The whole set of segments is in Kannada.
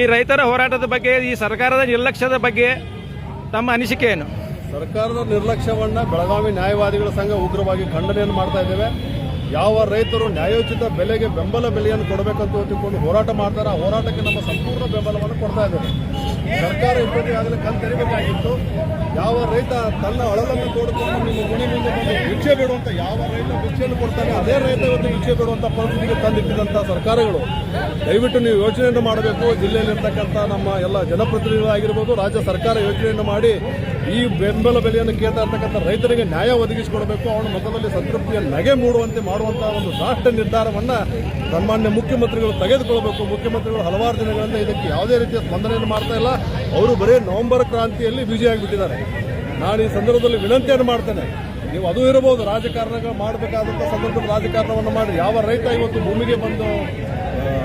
ಈ ರೈತರ ಹೋರಾಟದ ಬಗ್ಗೆ, ಈ ಸರ್ಕಾರದ ನಿರ್ಲಕ್ಷ್ಯದ ಬಗ್ಗೆ ತಮ್ಮ ಅನಿಸಿಕೆ ಏನು ಸರ್ಕಾರದ ನಿರ್ಲಕ್ಷ್ಯವನ್ನ ಬೆಳಗಾವಿ ನ್ಯಾಯವಾದಿಗಳ ಸಂಘ ಉಗ್ರವಾಗಿ ಖಂಡನೆಯನ್ನು ಮಾಡ್ತಾ ಇದ್ದೇವೆ. ಯಾವ ರೈತರು ನ್ಯಾಯೋಚಿತ ಬೆಲೆಗೆ ಬೆಂಬಲ ಬೆಲೆಯನ್ನು ಕೊಡಬೇಕಂತ ಹೊತ್ತಿಕೊಂಡು ಹೋರಾಟ ಮಾಡ್ತಾರೆ ಆ ಹೋರಾಟಕ್ಕೆ ನಮ್ಮ ಸಂಪೂರ್ಣ ಬೆಂಬಲವನ್ನು ಕೊಡ್ತಾ ಇದ್ದೇವೆ. ಸರ್ಕಾರ ಅದನ್ನು ಕಲ್ ತೆರಿಬೇಕಾಗಿತ್ತು ಯಾವ ರೈತ ತನ್ನ ಅಳಲನ್ನು ತೋಡಿಕೊಂಡು ನಿಮ್ಮ ಗುಣಿ ಮುಂದೆ ಬಂದು ಭಿಕ್ಷೆ ಬೇಡುವಂತ ಯಾವ ರೈತ ಭಿಕ್ಷೆಯನ್ನು ಕೊಡ್ತಾನೆ, ಅದೇ ರೈತ ಇವತ್ತು ಭಿಕ್ಷೆ ಬೇಡುವಂತ ಪರಿಸ್ಥಿತಿಗೆ ತಂದಿಟ್ಟಿದಂಥ ಸರ್ಕಾರಗಳು. ದಯವಿಟ್ಟು ನೀವು ಯೋಚನೆಯನ್ನು ಮಾಡಬೇಕು. ಜಿಲ್ಲೆಯಲ್ಲಿರ್ತಕ್ಕಂಥ ನಮ್ಮ ಎಲ್ಲ ಜನಪ್ರತಿನಿಧಿಗಳಾಗಿರ್ಬೋದು, ರಾಜ್ಯ ಸರ್ಕಾರ ಯೋಚನೆಯನ್ನು ಮಾಡಿ ಈ ಬೆಂಬಲ ಬೆಲೆಯನ್ನು ಕೇಳ್ತಾ ಇರ್ತಕ್ಕಂಥ ರೈತರಿಗೆ ನ್ಯಾಯ ಒದಗಿಸಿಕೊಡಬೇಕು. ಅವನ ಮತದಲ್ಲಿ ಸಂತೃಪ್ತಿಯ ನಗೆ ಮೂಡುವಂತೆ ಮಾಡುವಂತಹ ಒಂದು ರಾಷ್ಟ್ರ ನಿರ್ಧಾರವನ್ನು ಸನ್ಮಾನ್ಯ ಮುಖ್ಯಮಂತ್ರಿಗಳು ತೆಗೆದುಕೊಳ್ಬೇಕು. ಮುಖ್ಯಮಂತ್ರಿಗಳು ಹಲವಾರು ದಿನಗಳಿಂದ ಇದಕ್ಕೆ ಯಾವುದೇ ರೀತಿಯ ಸ್ಪಂದನೆಯನ್ನು ಮಾಡ್ತಾ ಇಲ್ಲ. ಅವರು ಬರೀ ನವೆಂಬರ್ ಕ್ರಾಂತಿಯಲ್ಲಿ ಬ್ಯುಸಿಯಾಗಿಬಿಟ್ಟಿದ್ದಾರೆ ನಾನು ಈ ಸಂದರ್ಭದಲ್ಲಿ ವಿನಂತಿಯನ್ನು ಮಾಡ್ತೇನೆ. ನೀವು ಅದು ಇರಬಹುದು, ರಾಜಕಾರಣಗಳು ಮಾಡಬೇಕಾದಂಥ ಸಂದರ್ಭದಲ್ಲಿ ರಾಜಕಾರಣವನ್ನು ಮಾಡಿ. ಯಾವ ರೈತ ಇವತ್ತು ಭೂಮಿಗೆ ಬಂದು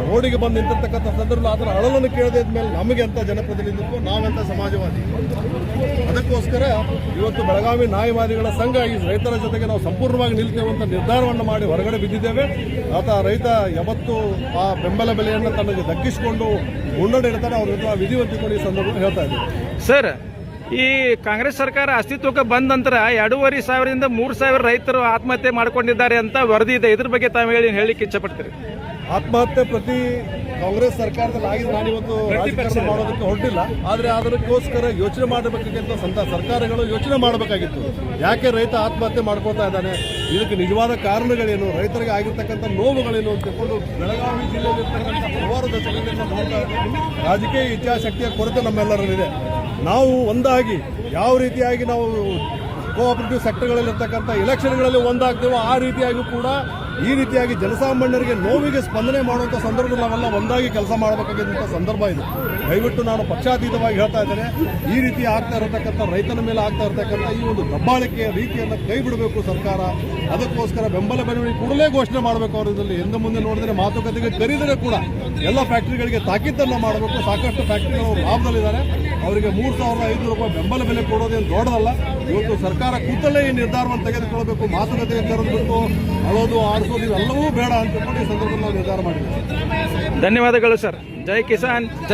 ರೋಡಿಗೆ ಬಂದು ನಿಂತಿರ್ತಕ್ಕಂಥ ಸಂದರ್ಭದಲ್ಲಿ ಅದರ ಅಳಲನ್ನು ಕೇಳದೇ ಮೇಲೆ ನಮಗೆ ಅಂತ ಜನಪ್ರತಿನಿಧಿತ್ವ, ನಾವೆಂಥ ಸಮಾಜವಾದಿ? ಅದಕ್ಕೋಸ್ಕರ ಇವತ್ತು ಬೆಳಗಾವಿ ನ್ಯಾಯವಾದಿಗಳ ಸಂಘ ಈ ರೈತರ ಜೊತೆಗೆ ನಾವು ಸಂಪೂರ್ಣವಾಗಿ ನಿಲ್ತೇವೆ ಅಂತ ನಿರ್ಧಾರವನ್ನು ಮಾಡಿ ಹೊರಗಡೆ ಬಿದ್ದಿದ್ದೇವೆ. ಆತ ರೈತ ಯಾವತ್ತು ಆ ಬೆಂಬಲ ಬೆಲೆಯನ್ನು ತನಗೆ ದಕ್ಕಿಸಿಕೊಂಡು ಮುನ್ನಡೆ ಇಡ್ತಾರೆ ಅವ್ರ ವಿಧಿವಂತಿಕೊಂಡು ಈ ಸಂದರ್ಭದಲ್ಲಿ ಹೇಳ್ತಾ ಇದ್ದೀವಿ ಸರ್ ಈ ಕಾಂಗ್ರೆಸ್ ಸರ್ಕಾರ ಅಸ್ತಿತ್ವಕ್ಕೆ ಬಂದ ನಂತರ ಎರಡೂವರೆ ಸಾವಿರದಿಂದ ಮೂರು ಸಾವಿರ ರೈತರು ಆತ್ಮಹತ್ಯೆ ಮಾಡಿಕೊಂಡಿದ್ದಾರೆ ಅಂತ ವರದಿ ಇದೆ. ಇದ್ರ ಬಗ್ಗೆ ತಾವು ಹೇಳಿ ಹೇಳಿಕ್ಕೆ ಇಚ್ಛಪಡ್ತೀರಿ? ಆತ್ಮಹತ್ಯೆ ಪ್ರತಿ ಕಾಂಗ್ರೆಸ್ ಸರ್ಕಾರದಲ್ಲಿ ಆಗಿದೆ. ನಾನಿವತ್ತು ರಾಜಕೀಯ ಮಾಡೋದಕ್ಕೆ ಹೊರಟಿಲ್ಲ. ಆದರೆ ಅದಕ್ಕೋಸ್ಕರ ಯೋಚನೆ ಮಾಡಬೇಕಾಗಿತ್ತು ಸಂತ ಸರ್ಕಾರಗಳು ಯೋಚನೆ ಮಾಡಬೇಕಾಗಿತ್ತು. ಯಾಕೆ ರೈತ ಆತ್ಮಹತ್ಯೆ ಮಾಡ್ಕೊಳ್ತಾ ಇದ್ದಾನೆ? ಇದಕ್ಕೆ ನಿಜವಾದ ಕಾರಣಗಳೇನು? ರೈತರಿಗೆ ಆಗಿರ್ತಕ್ಕಂಥ ನೋವುಗಳೇನು ತಿಳ್ಕೊಂಡು ಬೆಳಗಾವಿ ಜಿಲ್ಲೆಯಲ್ಲಿರ್ತಕ್ಕಂಥ ಹಲವಾರು ದಶಕಗಳಿಂದ ನೋಡ್ತಾ ರಾಜಕೀಯ ಇಚ್ಛಾಶಕ್ತಿಯ ಕೊರತೆ ನಮ್ಮೆಲ್ಲರಲ್ಲಿದೆ. ನಾವು ಒಂದಾಗಿ ಯಾವ ರೀತಿಯಾಗಿ ನಾವು ಕೋಆಪರೇಟಿವ್ ಸೆಕ್ಟರ್ಗಳಲ್ಲಿರ್ತಕ್ಕಂಥ ಎಲೆಕ್ಷನ್ಗಳಲ್ಲಿ ಒಂದಾಗ್ತೇವೋ ಆ ರೀತಿಯಾಗಿ ಕೂಡ ಈ ರೀತಿಯಾಗಿ ಜನಸಾಮಾನ್ಯರಿಗೆ ನೋವಿಗೆ ಸ್ಪಂದನೆ ಮಾಡುವಂಥ ಸಂದರ್ಭದಲ್ಲಿ ನಾವೆಲ್ಲ ಒಂದಾಗಿ ಕೆಲಸ ಮಾಡಬೇಕಾಗಿದ್ದಂಥ ಸಂದರ್ಭ ಇದು. ದಯವಿಟ್ಟು ನಾನು ಪಕ್ಷಾತೀತವಾಗಿ ಹೇಳ್ತಾ ಇದ್ದೇನೆ, ಈ ರೀತಿ ಆಗ್ತಾ ಇರತಕ್ಕಂಥ ರೈತನ ಮೇಲೆ ಆಗ್ತಾ ಇರತಕ್ಕಂಥ ಈ ಒಂದು ದಬ್ಬಾಳಿಕೆಯ ರೀತಿಯನ್ನು ಕೈ ಬಿಡಬೇಕು ಸರ್ಕಾರ. ಅದಕ್ಕೋಸ್ಕರ ಬೆಂಬಲ ಬೆಳವಣಿಗೆ ಕೂಡಲೇ ಘೋಷಣೆ ಮಾಡಬೇಕು ಅವರು ಇದರಲ್ಲಿ ಎಂದ ಮುಂದೆ ನೋಡಿದರೆ ಮಾತುಕತೆಗೆ ಕರೆದರೆ ಕೂಡ ಎಲ್ಲ ಫ್ಯಾಕ್ಟರಿಗಳಿಗೆ ತಾಕೀತನ್ನು ಮಾಡಬೇಕು. ಸಾಕಷ್ಟು ಫ್ಯಾಕ್ಟರಿಗಳು ಲಾಭದಲ್ಲಿದ್ದಾರೆ. ಅವರಿಗೆ ಮೂರು ಸಾವಿರದ ಐದು ರೂಪಾಯಿ ಬೆಂಬಲ ಬೆಲೆ ಕೊಡೋದೇನು ದೊಡ್ಡದಲ್ಲ. ಇವತ್ತು ಸರ್ಕಾರ ಕೂತಲ್ಲೇ ಈ ನಿರ್ಧಾರವನ್ನು ತೆಗೆದುಕೊಳ್ಬೇಕು ಮಾತುಕತೆ ಕರೆದ್ಬಿಟ್ಟು ಅಳೋದು, ಆಡಿಸೋದು ಇವೆಲ್ಲವೂ ಬೇಡ ಅಂತ ಈ ಸಂದರ್ಭದಲ್ಲಿ ನಿರ್ಧಾರ ಮಾಡಿದ್ದೀವಿ. ಧನ್ಯವಾದಗಳು ಸರ್. ಜೈ ಕಿಸಾನ್.